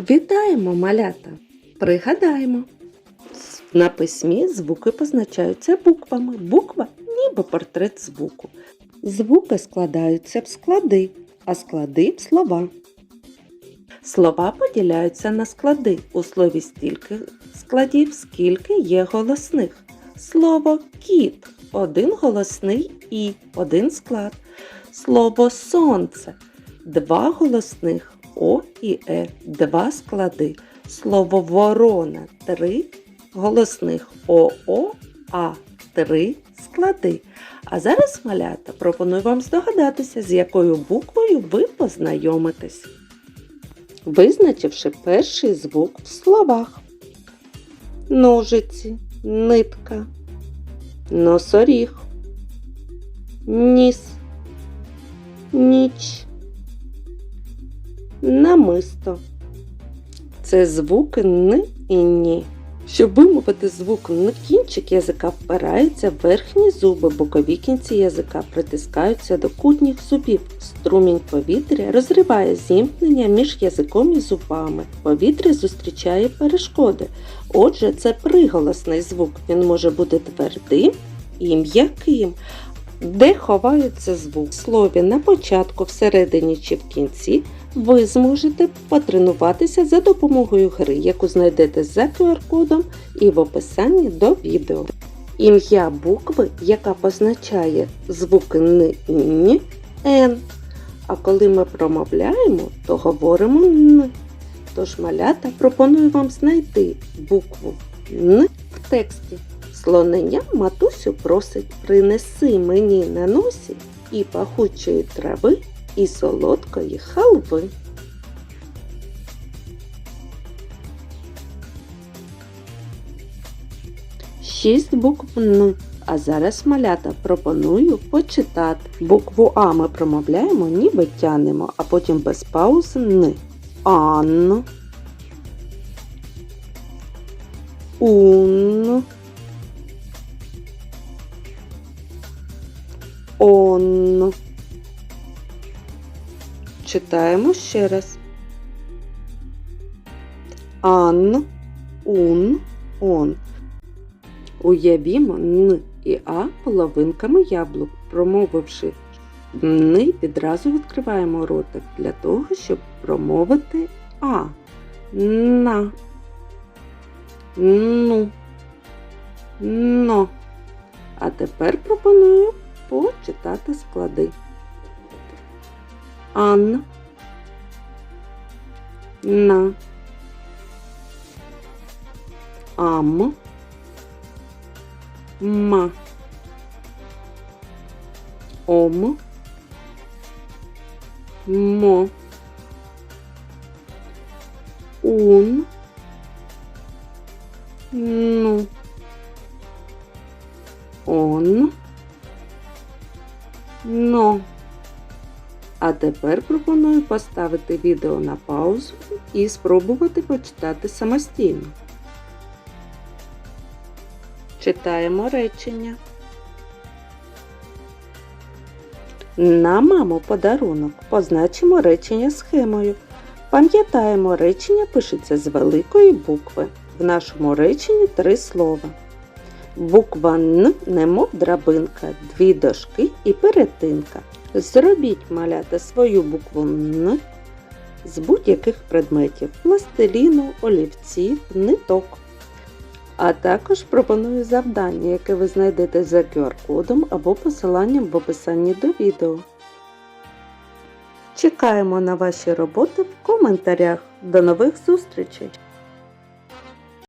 Вітаємо, малята! Пригадаємо. На письмі звуки позначаються буквами. Буква ніби портрет звуку. Звуки складаються в склади, а склади в слова. Слова поділяються на склади. У слові стільки складів, скільки є голосних. Слово кіт один голосний і один склад. Слово сонце два голосних О і Е, два склади. Слово ворона три голосних ОО, А три склади. А зараз, малята, пропоную вам здогадатися, з якою буквою ви познайомитесь. Визначивши перший звук в словах. Ножиці, нитка, носоріг, ніс, ніч, намисто. Це звуки Н і Ні. Щоб вимовити звук Н, кінчик язика впирається в верхні зуби, бокові кінці язика притискаються до кутніх зубів. Струмінь повітря розриває зімкнення між язиком і зубами. Повітря зустрічає перешкоди. Отже, це приголосний звук. Він може бути твердим і м'яким. Де ховається звук в слові на початку, всередині чи в кінці, ви зможете потренуватися за допомогою гри, яку знайдете за QR-кодом і в описанні до відео. Ім'я букви, яка позначає звуки Н Н. А коли ми промовляємо, то говоримо Н. Тож малята пропоную вам знайти букву Н в тексті. Слонення матусю просить принеси мені на носі і пахучої трави, і солодкої халви. Шість букв Н. А зараз малята пропоную почитати. Букву А ми промовляємо, ніби тянемо, а потім без пауз Н. Ан. Ун. Он. Читаємо ще раз. Ан, ун, он. Уявімо Н і А половинками яблук. Промовивши Н, відразу відкриваємо ротик для того, щоб промовити А. На. Ну. Но. А тепер пропоную почитати склади. Ан. На. Ам. Ма. Ом. Мо. Ун. Ну. Он. Но. А тепер пропоную поставити відео на паузу і спробувати почитати самостійно. Читаємо речення. На маму подарунок позначимо речення схемою. Пам'ятаємо, речення пишеться з великої букви. В нашому реченні три слова. Буква Н, немов драбинка, дві дошки і перетинка. Зробіть малята свою букву Н з будь-яких предметів пластиліну, олівців, ниток. А також пропоную завдання, яке ви знайдете за QR-кодом або посиланням в описанні до відео. Чекаємо на ваші роботи в коментарях. До нових зустрічей!